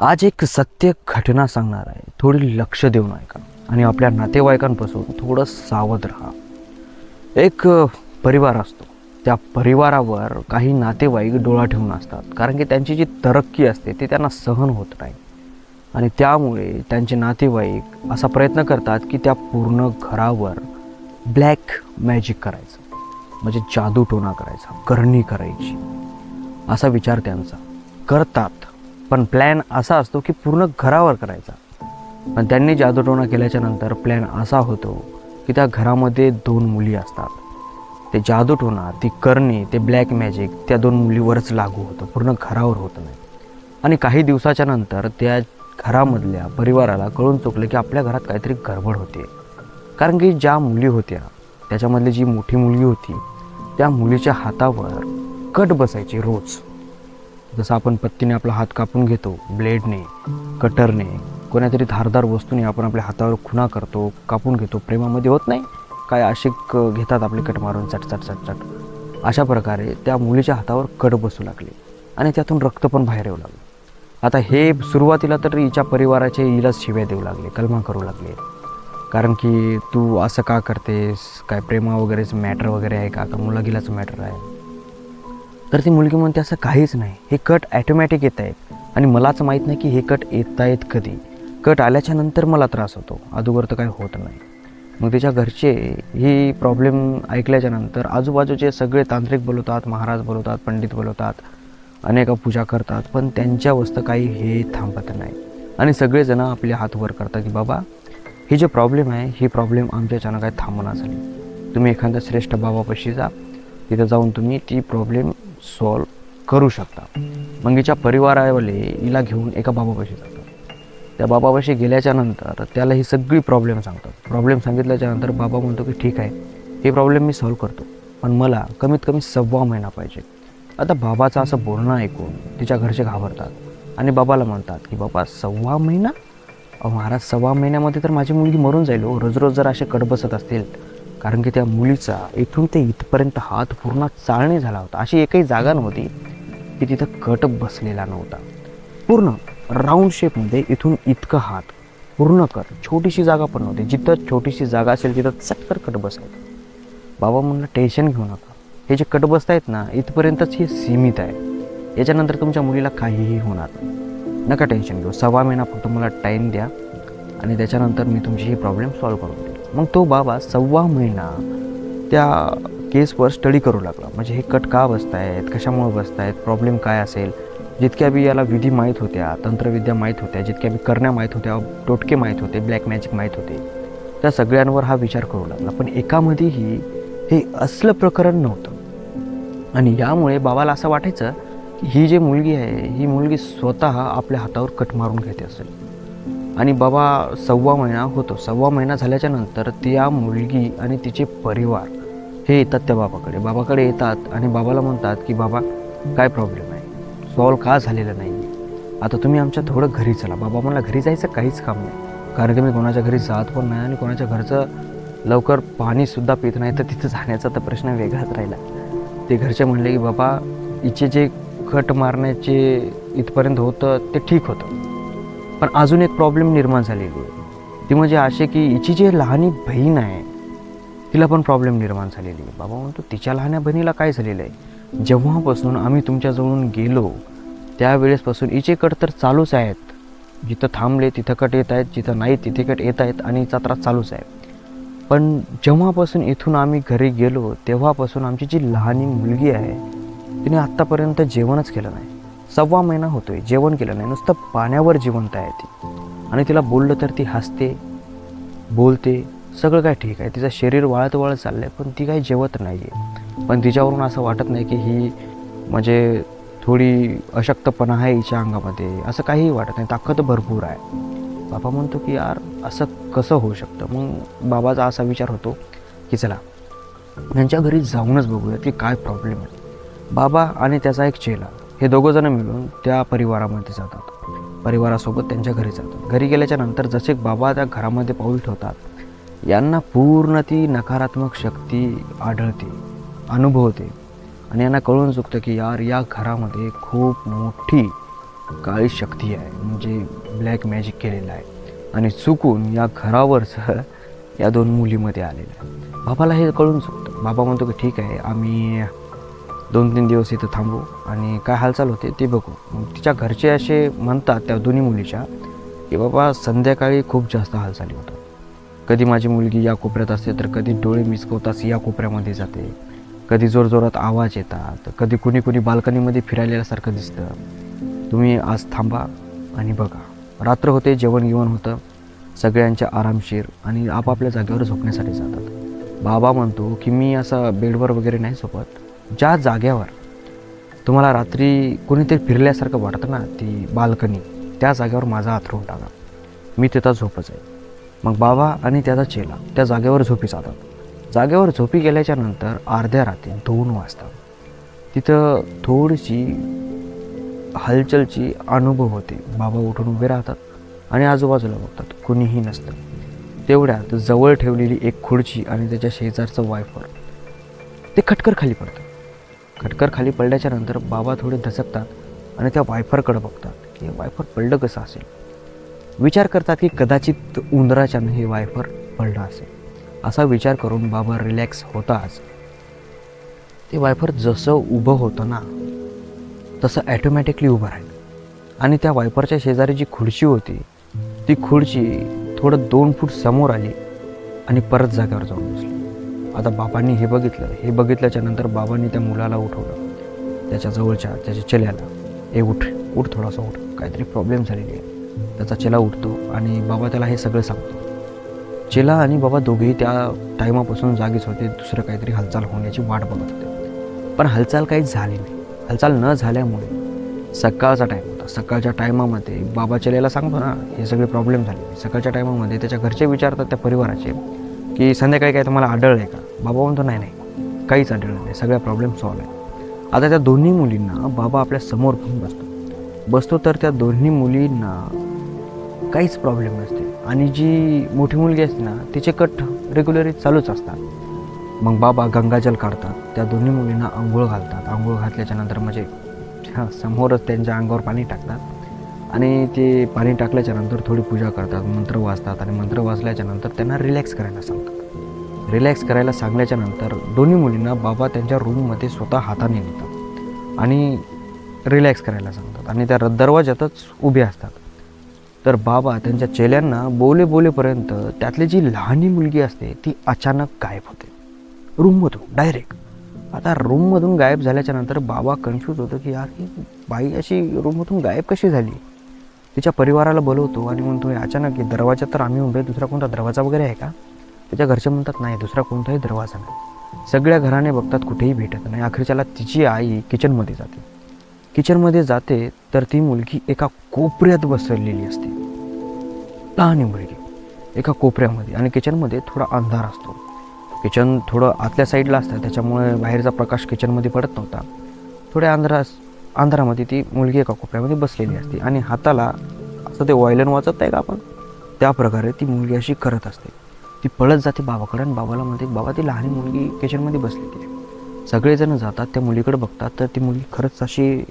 आज एक सत्य घटना सांगणार आहे. थोडी लक्ष देऊन ऐका. आणि आपल्या नातेवाईकांपासून थोडं सावध राहा. एक परिवार असतो. त्या परिवारावर काही नातेवाईक डोळा ठेवून असतात. कारण की त्यांची जी तरक्की असते ती त्यांना सहन होत नाही. आणि त्यामुळे त्यांचे नातेवाईक असा प्रयत्न करतात की त्या पूर्ण घरावर ब्लॅक मॅजिक करायचं. म्हणजे जादूटोणा करायचा करणी करायची. असा विचार त्यांचा. करतात. पण प्लॅन असा असतो की पूर्ण घरावर करायचा. पण त्यांनी जादूटोणा केल्याच्यानंतर प्लॅन असा होतो की त्या घरामध्ये दोन मुली असतात. ते जादूटोणा ती करणी ते ब्लॅक मॅजिक त्या दोन मुलीवरच लागू होतं पूर्ण घरावर होत नाही. आणि काही दिवसाच्या नंतर त्या घरामधल्या परिवाराला कळून चुकलं की आपल्या घरात काहीतरी गडबड होते कारण की ज्या मुली होत्या त्याच्यामधली जी मोठी मुलगी होती त्या मुलीच्या हातावर कट बसायची रोज. जसं आपण पत्तीने आपला हात कापून घेतो ब्लेडने कटरने कोणातरी धारदार वस्तूने आपण आपल्या हातावर खुणा करतो कापून घेतो प्रेमामध्ये होत नाही? काय आशिक घेतात आपले कट मारून चट चट चट चट? अशा प्रकारे त्या मुलीच्या हातावर कट बसू लागले आणि त्यातून रक्त पण बाहेर येऊ लागलं. आता हे सुरुवातीला तर हिच्या परिवाराचे हिला शिव्या देऊ लागले कलमा करू लागले. कारण की तू असं का करतेस? काय प्रेमा वगैरेचं मॅटर वगैरे आहे का? का मुलगीलाच मॅटर आहे? तर ती मुलगी म्हणते असं काहीच नाही. हे कट ॲटोमॅटिक येत आहेत. आणि मलाच माहीत नाही की हे कट येत आहेत कधी. कट आल्याच्यानंतर मला त्रास होतो. अगोदर तर काही होत नाही. मग तिच्या घरचे ही प्रॉब्लेम ऐकल्याच्या नंतर आजूबाजूचे सगळे तांत्रिक बोलवतात महाराज बोलवतात पंडित बोलवतात अनेक पूजा करतात पण त्यांच्या वस्तू काही हे थांबत नाही. आणि सगळेजण आपले हात वर करतात की बाबा ही जे प्रॉब्लेम आहे ही प्रॉब्लेम आमच्याच्यानं काय थांबणार झाली तुम्ही एखाद्या श्रेष्ठ बाबापाशी जा. तिथं जाऊन तुम्ही ती प्रॉब्लेम सॉल्व करू शकता मग हिच्या परिवारावाले हिला घेऊन एका बाबापाशी जातात. त्या बाबापाशी गेल्याच्यानंतर त्याला ही सगळी प्रॉब्लेम सांगतात. प्रॉब्लेम सांगितल्याच्या नंतर बाबा म्हणतो की ठीक आहे हे प्रॉब्लेम मी सॉल्व करतो. पण मला कमीत कमी सव्वा महिना पाहिजे. आता बाबाचं असं बोलणं ऐकून तिच्या घरचे घाबरतात आणि बाबाला म्हणतात की बाबा सव्वा महिना? महाराज सव्वा महिन्यामध्ये तर माझी मुलगी मरून जाईल. हो रोज रोज जर असे कट बसत असतील कारण की त्या मुलीचा इथून ते इथपर्यंत हात पूर्ण चाळणी झाला होता. अशी एकही जागा नव्हती की तिथं कट बसलेला नव्हता. पूर्ण राऊंड शेपमध्ये इथून इतकं हात पूर्ण कर. छोटीशी जागा पण नव्हती. जिथं छोटीशी जागा असेल तिथं चटकर कट बसायचं. बाबा म्हणलं टेन्शन घेऊ नका. हे जे कट बसतायत ना इथपर्यंतच हे सीमित आहे. याच्यानंतर तुमच्या मुलीला काहीही होणार नाही. नका टेन्शन घेऊ. सव्वा महिना फक्त मला टाईम द्या आणि त्याच्यानंतर मी तुमची ही प्रॉब्लेम सॉल्व करून देईल मग तो बाबा सव्वा महिना त्या केसवर स्टडी करू लागला. म्हणजे हे कट का बसत आहेत कशामुळे बसत आहेत प्रॉब्लेम काय असेल? जितक्या बी याला विधी माहीत होत्या तंत्रविद्या माहीत होत्या जितक्या बी करण्या माहीत होत्या टोटके माहीत होते ब्लॅक मॅजिक माहीत होते त्या सगळ्यांवर हा विचार करू लागला. पण एकामध्येही हे असलं प्रकरण नव्हतं. आणि यामुळे बाबाला असं वाटायचं की ही जी मुलगी आहे ही मुलगी स्वतः आपल्या हातावर कट मारून घेते असेल. आणि बाबा सव्वा महिना होतो. सव्वा महिना झाल्याच्यानंतर त्या मुलगी आणि तिचे परिवार हे येतात त्या बाबाकडे. बाबाकडे येतात आणि बाबाला म्हणतात की बाबा काय प्रॉब्लेम आहे? सॉल्व का झालेलं नाही आहे आता तुम्ही आमच्या थोडं घरी चला. बाबा मला घरी जायचं काहीच काम नाही. कारण की मी कोणाच्या घरी जात पण नाही आणि कोणाच्या घरचं लवकर पाणीसुद्धा पित नाही. तर तिथं जाण्याचा तर प्रश्न वेगळाच राहिला. ते घरचे म्हणले की बाबा इचे जे कट मारण्याचे इथपर्यंत होतं ते ठीक होतं. पण अजून एक प्रॉब्लेम निर्माण झालेली आहे. ती म्हणजे असे की हिची जी लहानी बहीण आहे तिला पण प्रॉब्लेम निर्माण झालेली आहे. बाबा म्हणतो तिच्या लहान्या बहिणीला काय झालेलं आहे? जेव्हापासून आम्ही तुमच्याजवळून गेलो त्यावेळेसपासून हिचे कट तर चालूच आहेत. जिथं थांबले तिथं कट येत आहेत जिथं नाही तिथे कट येत आहेत आणि हिचा त्रास चालूच आहे पण जेव्हापासून इथून आम्ही घरी गेलो तेव्हापासून आमची जी लहानी मुलगी आहे तिने आत्तापर्यंत जेवणच केलं नाही. सव्वा महिना होतोय जेवण केलं नाही नुसतं पाण्यावर जिवंत आहे ती. आणि तिला बोललं तर ती हसते बोलते सगळं काय ठीक आहे तिचं शरीर वाळत वाळत चाललं आहे पण ती काही जेवत नाही आहे पण तिच्यावरून असं वाटत नाही की ही म्हणजे थोडी अशक्तपणा आहे हिच्या अंगामध्ये असं काहीही वाटत नाही ताकद भरपूर आहे. बाबा म्हणतो की यार असं कसं होऊ शकतं? मग बाबाचा असा विचार होतो की चला यांच्या घरी जाऊनच बघूया की काय प्रॉब्लेम आहे. बाबा आणि त्याचा एक चेला हे दोघंजणं मिळून त्या परिवारामध्ये जातात. परिवारासोबत त्यांच्या घरी जातात. घरी गेल्याच्यानंतर जसे बाबा त्या घरामध्ये पाऊल ठेवतात यांना पूर्ण ती नकारात्मक शक्ती आढळते अनुभवते आणि यांना कळून चुकतं की यार या घरामध्ये खूप मोठी काळी शक्ती आहे. म्हणजे ब्लॅक मॅजिक केलेलं आहे. आणि चुकून या घरावरचं या दोन मुलीमध्ये आलेलं आहे. बाबाला हे कळून चुकतं. बाबा म्हणतो की ठीक आहे आम्ही दोन तीन दिवस इथं थांबू आणि काय हालचाल होते ते बघू. मग तिच्या घरचे असे म्हणतात त्या दोन्ही मुलीच्या की बाबा संध्याकाळी खूप जास्त हालचाली होतात. कधी माझी मुलगी या कोपऱ्यात असते तर कधी डोळे मिसकवताच या कोपऱ्यामध्ये जाते. कधी जोरजोरात आवाज येतात. कधी कुणी कुणी बाल्कनीमध्ये फिरायल्यासारखं दिसतं. तुम्ही आज थांबा आणि बघा. रात्र होते जेवण गिवण होतं. सगळ्यांच्या आरामशीर आणि आपापल्या जागेवर झोपण्यासाठी जातात. बाबा म्हणतो की मी असं बेडवर वगैरे नाही झोपत. ज्या जाग्यावर तुम्हाला रात्री कोणीतरी फिरल्यासारखं वाटतं ना ती बाल्कनी त्या जागेवर माझा हातरून टाका. मी तिथं झोपच आहे. मग बाबा आणि त्याचा चेला त्या जागेवर झोपी जातात. जागेवर झोपी गेल्याच्यानंतर अर्ध्या रात्री दोन वाजता तिथं थोडीशी हलचलची अनुभव होते. बाबा उठून उभे राहतात आणि आजूबाजूला बघतात. कुणीही नसतं. तेवढ्यात जवळ ठेवलेली एक खुर्ची आणि त्याच्या शेजारचं वायफर ते खटकर खाली पडतं. खटकर खाली पडल्याच्या नंतर बाबा थोडे धसकतात आणि त्या वायफरकडे बघतात. की हे वायफर पडलं कसं असेल? विचार करतात की कदाचित उंदराच्यानं हे वायफर पडलं असेल. असा विचार करून बाबा रिलॅक्स होताच. ते वायफर जसं उभं होतं ना तसं ॲटोमॅटिकली उभं राहिलं. आणि त्या वायफरच्या शेजारी जी खुर्ची होती ती खुर्ची थोडं दोन फूट समोर आली आणि परत जागेवर जाऊन बसली. आता बाबांनी हे बघितलं. हे बघितल्याच्या नंतर बाबांनी त्या मुलाला उठवलं. त्याच्या जवळच्या त्याच्या चेल्याला. ए उठ. उठ थोडासा उठ. काहीतरी प्रॉब्लेम झालेली आहे. त्याचा चेला उठतो आणि बाबा त्याला हे सगळं सांगतो. चेला आणि बाबा दोघेही त्या टायमापासून जागीच होते. दुसरं काहीतरी हालचाल होण्याची वाट बघत होते. पण हालचाल काहीच झाली नाही. हालचाल न झाल्यामुळे सकाळचा टाईम होता. सकाळच्या टायमामध्ये बाबा चेलेला सांगतो ना हे सगळे प्रॉब्लेम झाले. सकाळच्या टायमामध्ये त्याच्या घरचे विचारतात त्या परिवाराचे की संध्याकाळी काय तुम्हाला आढळलं आहे का? बाबा म्हणतो नाही नाही. काहीच आढळलं नाही. सगळ्या प्रॉब्लेम सॉल्व आहे आता त्या दोन्ही मुलींना बाबा आपल्यासमोर घेऊन बसतो. बसतो तर त्या दोन्ही मुलींना काहीच प्रॉब्लेम नसते. आणि जी मोठी मुलगी असते ना तिचे कट रेग्युलरी चालूच असतात. मग बाबा गंगाजल काढतात. त्या दोन्ही मुलींना आंघोळ घालतात. आंघोळ घातल्याच्या नंतर म्हणजे हा, समोरच त्यांच्या अंगावर पाणी टाकतात. आणि ते पाणी टाकल्याच्या नंतर थोडी पूजा करतात. मंत्र वाचतात आणि मंत्र वाचल्याच्या नंतर त्यांना रिलॅक्स करायला सांगतात. रिलॅक्स करायला सांगल्याच्या नंतर दोन्ही मुलींना बाबा त्यांच्या रूममध्ये स्वतः हाताने नेतात आणि रिलॅक्स करायला सांगतात आणि त्या दरवाज्यातच उभे असतात. तर बाबा त्यांच्या चेल्यांना बोले बोलेपर्यंत त्यातली जी लहानी मुलगी असते ती अचानक गायब होते. रूममधून डायरेक्ट आता रूममधून गायब झाल्याच्यानंतर बाबा कन्फ्यूज होतो की यार ही बाई अशी रूममधून गायब कशी झाली? तिच्या परिवाराला बोलवतो आणि म्हणतो अचानक दरवाजा तर आम्ही उभे दुसरा कोणता दरवाजा वगैरे आहे का? त्याच्या घरचे म्हणतात नाही दुसरा कोणताही दरवाजा नाही. सगळ्या घराने बघतात कुठेही भेटत नाही. अखेरच्याला तिची आई किचनमध्ये जाते. किचनमध्ये जाते तर ती मुलगी एका कोपऱ्यात बसलेली असते. लहान मुलगी. एका कोपऱ्यामध्ये. आणि किचनमध्ये थोडा अंधार असतो. किचन थोडं आतल्या साईडला असतं. त्याच्यामुळे बाहेरचा प्रकाश किचनमध्ये पडत नव्हता. थोड्या अंधारा अंधारामध्ये ती मुलगी एका कोपऱ्यामध्ये बसलेली असते. आणि हाताला असं ते वॉयलन वाचत आहे का आपण? त्या प्रकारे ती मुलगी अशी करत असते. ती पळत जाते बाबाकडे आणि बाबाला म्हणते बाबा ती लहान मुलगी किचनमध्ये बसली आहे सगळेजण जातात त्या मुलीकडे बघतात तर ती मुलगी खरंच अशी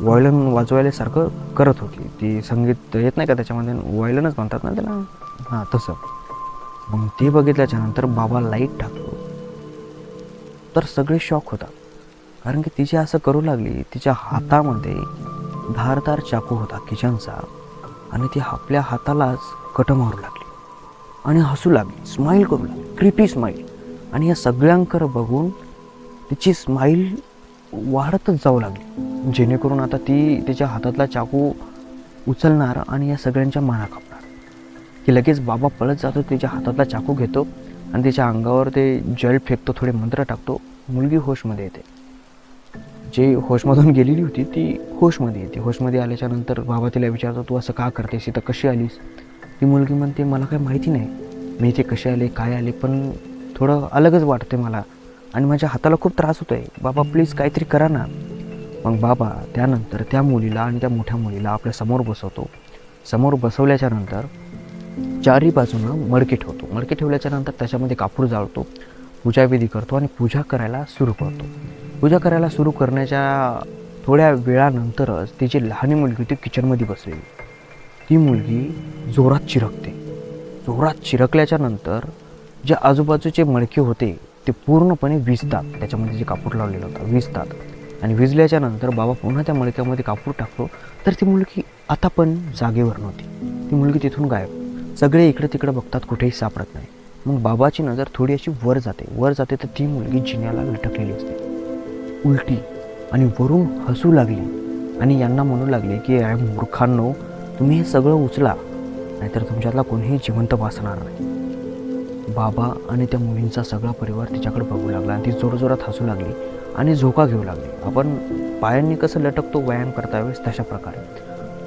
वॉयलन वाजवायल्यासारखं करत होती. ती संगीत येत नाही का त्याच्यामध्ये? वॉयलनच म्हणतात ना त्याला? हां तसं. मग ते बघितल्याच्या नंतर बाबा लाइट टाकतो. तर सगळे शॉक होतात. कारण की तिची असं करू लागली तिच्या हातामध्ये धारदार चाकू होता किचनचा आणि ती आपल्या हातालाच कट मारू लागली. आणि हसू लागली. स्माईल करू लागली. क्रिपी स्माईल आणि या सगळ्यांकडे बघून तिची स्माईल वाढतच जाऊ लागली. जेणेकरून आता ती तिच्या हातातला चाकू उचलणार आणि या सगळ्यांच्या माना कापणार. की लगेच बाबा पळत जातो तिच्या हातातला चाकू घेतो आणि तिच्या अंगावर ते जल फेकतो थोडे मंत्र टाकतो. मुलगी होशमध्ये येते. जे होशमधून गेलेली होती ती होशमध्ये येते. होशमध्ये आल्याच्यानंतर बाबा तिला विचारतो तू असं का करतेस? इथं कशी आलीस? ती मुलगी म्हणते मला काही माहिती नाही. मी इथे कसे आले काय आले पण थोडं अलगच वाटते मला. आणि माझ्या हाताला खूप त्रास होतो आहे बाबा प्लीज काहीतरी करा ना. मग बाबा त्यानंतर त्या मुलीला आणि त्या मोठ्या मुलीला आपल्यासमोर बसवतो. समोर बसवल्याच्या नंतर चारी बाजूनं मडके ठेवतो. मडके ठेवल्याच्या नंतर त्याच्यामध्ये कापूर जाळतो पूजाविधी करतो आणि पूजा करायला सुरू करतो. पूजा करायला सुरू करण्याच्या थोड्या वेळानंतरच तिची लहानी मुलगी होती किचनमध्ये बसलेली. ती मुलगी जोरात चिरकते. जोरात चिरकल्याच्या नंतर जे आजूबाजूचे मडके होते ते पूर्णपणे विजतात. त्याच्यामध्ये जे कापूर लावलेलं होतं विजतात. आणि विजल्याच्या नंतर बाबा पुन्हा त्या मडक्यामध्ये कापूर टाकतो. तर ती मुलगी आता पण जागेवर नव्हती. ती मुलगी तिथून गायब. सगळे इकडे तिकडे बघतात कुठेही सापडत नाही. मग बाबाची नजर थोडी अशी वर जाते. वर जाते तर ती मुलगी जिन्याला लटकलेली असते. उलटी आणि वरून हसू लागली. आणि यांना म्हणू लागले की अरे मूर्खांनो तुम्ही हे सगळं उचला नाहीतर तुमच्यातला कोणीही जिवंत वाचणार नाही. बाबा आणि त्या मुलींचा सगळा परिवार तिच्याकडे बघू लागला आणि ती जोरजोरात हसू लागली आणि झोका घेऊ लागली. आपण पायांनी कसं लटकतो व्यायाम करता वेळेस तशा प्रकारे.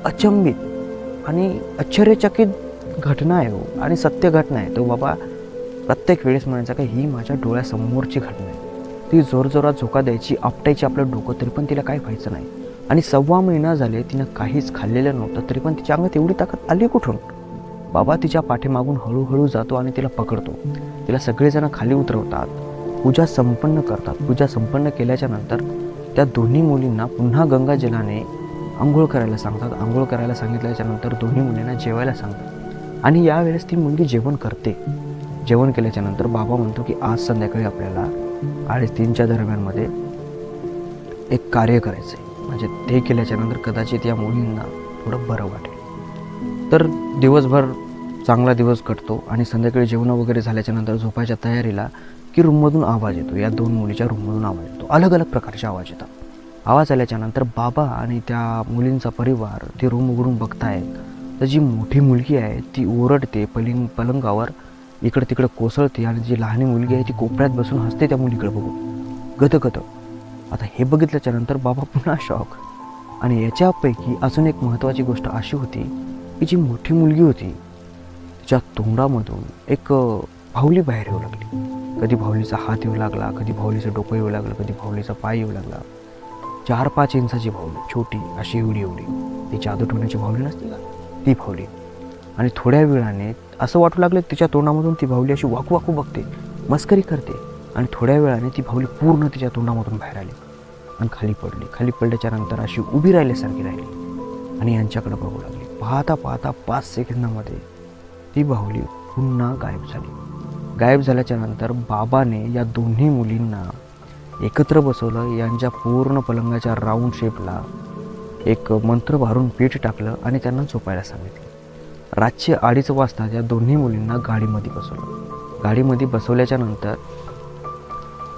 अचंबित आणि आश्चर्यचकित घटना आहे हो आणि सत्य घटना आहे. तो बाबा प्रत्येक वेळेस म्हणायचा का ही माझ्या डोळ्यासमोरची घटना आहे. ती जोरजोरात झोका द्यायची आपटायची आपलं डोकं तरी पण तिला काय व्हायचं नाही. आणि सव्वा महिना झाले तिनं काहीच खाल्लेलं नव्हतं तरी पण तिच्या अंगात एवढी ताकद आली कुठून? बाबा तिच्या पाठीमागून हळूहळू जातो आणि तिला पकडतो. तिला सगळेजण खाली उतरवतात. पूजा संपन्न करतात. पूजा संपन्न केल्याच्यानंतर त्या दोन्ही मुलींना पुन्हा गंगाजलाने आंघोळ करायला सांगतात. आंघोळ करायला सांगितल्याच्या नंतर दोन्ही मुलींना जेवायला सांगतात. आणि यावेळेस ती मुलगी जेवण करते. जेवण केल्याच्यानंतर बाबा म्हणतो की आज संध्याकाळी आपल्याला अडीच तीनच्या दरम्यानमध्ये एक कार्य करायचं आहे म्हणजे ते केल्याच्यानंतर कदाचित या मुलींना थोडं बरं वाटेल. तर दिवसभर चांगला दिवस कटतो आणि संध्याकाळी जेवण वगैरे झाल्याच्यानंतर झोपायच्या तयारीला की रूममधून आवाज येतो. या दोन मुलीच्या रूममधून आवाज येतो. अलग अलग प्रकारचे आवाज येतात. आवाज आल्याच्यानंतर बाबा आणि त्या मुलींचा परिवार ते रूम उघडून बघतायत. तर जी मोठी मुलगी आहे ती ओरडते पलिंग पलंगावर इकडं तिकडं कोसळते आणि जी लहान मुलगी आहे ती कोपऱ्यात बसून हसते त्या मुलीकडे बघून. गदगद. आता हे बघितल्याच्या नंतर बाबा पुन्हा शॉक आणि याच्यापैकी अजून एक महत्त्वाची गोष्ट अशी होती की जी मोठी मुलगी होती तिच्या तोंडामधून एक अ, भावली बाहेर येऊ लागली. कधी भावलीचा हात येऊ लागला कधी भावलीचं डोकं येऊ लागलं कधी भावलीचा पाय येऊ लागला. चार पाच इंचाची भावली छोटी अशी एवढी एवढी. ती जादू ठेवण्याची भावली नसते का? ती भावली. आणि थोड्या वेळाने असं वाटू लागलं तिच्या तोंडामधून ती भावली अशी वाकू वाकू बघते मस्करी करते. आणि थोड्या वेळाने ती भावली पूर्ण तिच्या तोंडामधून बाहेर आली. आणि खाली पडली. खाली पडल्याच्या नंतर अशी उभी राहिल्यासारखी राहिली. आणि यांच्याकडे बघू लागली. पाहता पाहता पाच सेकंदामध्ये ती बाहुली पुन्हा गायब झाली. गायब झाल्याच्यानंतर बाबाने या दोन्ही मुलींना एकत्र बसवलं. यांच्या पूर्ण पलंगाच्या राऊंड शेपला एक मंत्र भारून पीठ टाकलं आणि त्यांना झोपायला सांगितलं. रातचे अडीच वाजता या दोन्ही मुलींना गाडीमध्ये बसवलं. गाडीमध्ये बसवल्याच्या नंतर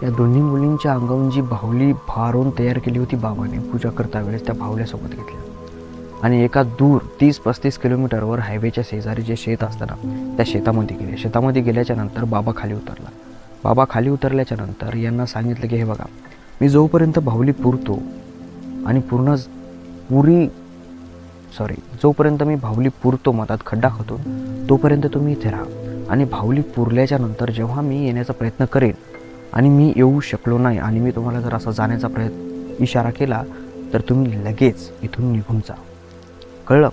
या दोन्ही मुलींच्या अंगावून जी बाहुली भारून तयार केली होती बाबाने पूजा करता वेळेस त्या बाहुल्यासोबत घेतल्या. आणि एका दूर तीस पस्तीस किलोमीटरवर हायवेच्या शेजारी जे शेत असतं ना त्या शेतामध्ये गेले. शेतामध्ये गेल्याच्यानंतर बाबा खाली उतरला. बाबा खाली उतरल्याच्या नंतर यांना सांगितलं की हे बघा मी जोपर्यंत बाहुली पुरतो आणि पूर्ण पुरी सॉरी जोपर्यंत मी भावली पुरतो मतात खड्डा खातो तोपर्यंत तुम्ही इथे राहा. आणि भावली पुरल्याच्या नंतर जेव्हा मी येण्याचा प्रयत्न करेन आणि मी येऊ शकलो नाही आणि मी तुम्हाला जर असा जाण्याचा प्रयत्न इशारा केला तर तुम्ही लगेच इथून निघून जा. कळलं?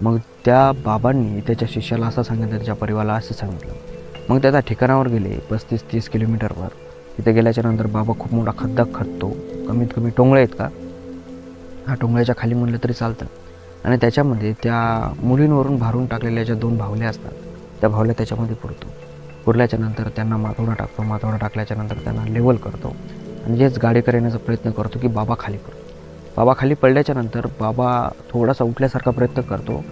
मग त्या बाबांनी त्याच्या शिष्याला असं सांगितलं त्याच्या परिवाराला असं सांगितलं. मग त्या त्या ठिकाणावर गेले पस्तीस तीस किलोमीटरवर. तिथे गेल्याच्यानंतर बाबा खूप मोठा खड्डा खडतो कमीत कमी टोंगळे आहेत का? हा टोंगळ्याच्या खाली म्हणलं तरी चालतं. आणि त्याच्यामध्ये त्या मुलींवरून भारून टाकलेल्या ज्या दोन भावल्या असतात त्या भावल्या त्याच्यामध्ये पुरतो. पुरल्याच्या नंतर त्यांना माथोडा टाकतो माथोडा टाकल्याच्या नंतर त्यांना लेवल करतो. आणि हेच गाडी करण्याचा प्रयत्न करतो की बाबा खाली पडतो बाबा खाली पडल्याच्या नंतर बाबा थोडासा उठल्यासारखा प्रयत्न करतो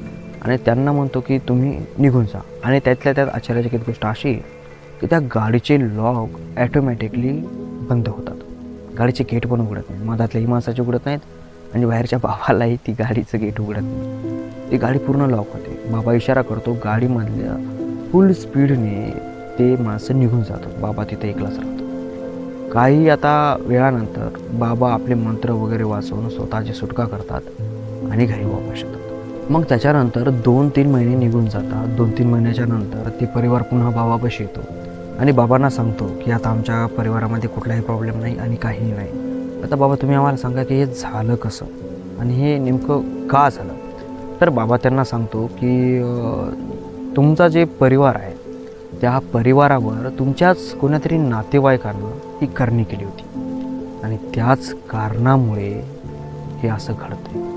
आणि त्यांना म्हणतो की तुम्ही निघून जा. आणि त्यातल्या त्यात आश्चर्यचकित गोष्ट अशी की त्या गाडीचे लॉक ॲटोमॅटिकली बंद होतात. गाडीचे गेट पण उघडत नाही मधातल्या माणसाचे उघडत नाहीत आणि बाहेरच्या बाबालाही ती गाडीचं गेट उघडत नाही. ती गाडी पूर्ण लॉक होते. बाबा इशारा करतो गाडीमधल्या फुल स्पीडने ते माणसं निघून जातात. बाबा तिथे एकलाच राहतो. काही आता वेळानंतर बाबा आपले मंत्र वगैरे वाचवून स्वतःची सुटका करतात आणि घरी वापस येतात. मग त्याच्यानंतर दोन तीन महिने निघून जातात. दोन तीन महिन्याच्या नंतर ते परिवार पुन्हा बाबापाशी येतो. आणि बाबांना सांगतो की आता आमच्या परिवारामध्ये कुठलाही प्रॉब्लेम नाही आणि काहीही नाही. आता बाबा तुम्ही आम्हाला सांगा की हे झालं कसं? आणि हे नेमकं का झालं? तर बाबा त्यांना सांगतो की तुमचा जे परिवार आहे त्या परिवारावर तुमच्याच कोणातरी नातेवाईकांना ही करणी केली होती. आणि त्याच कारणामुळे हे असं घडतंय.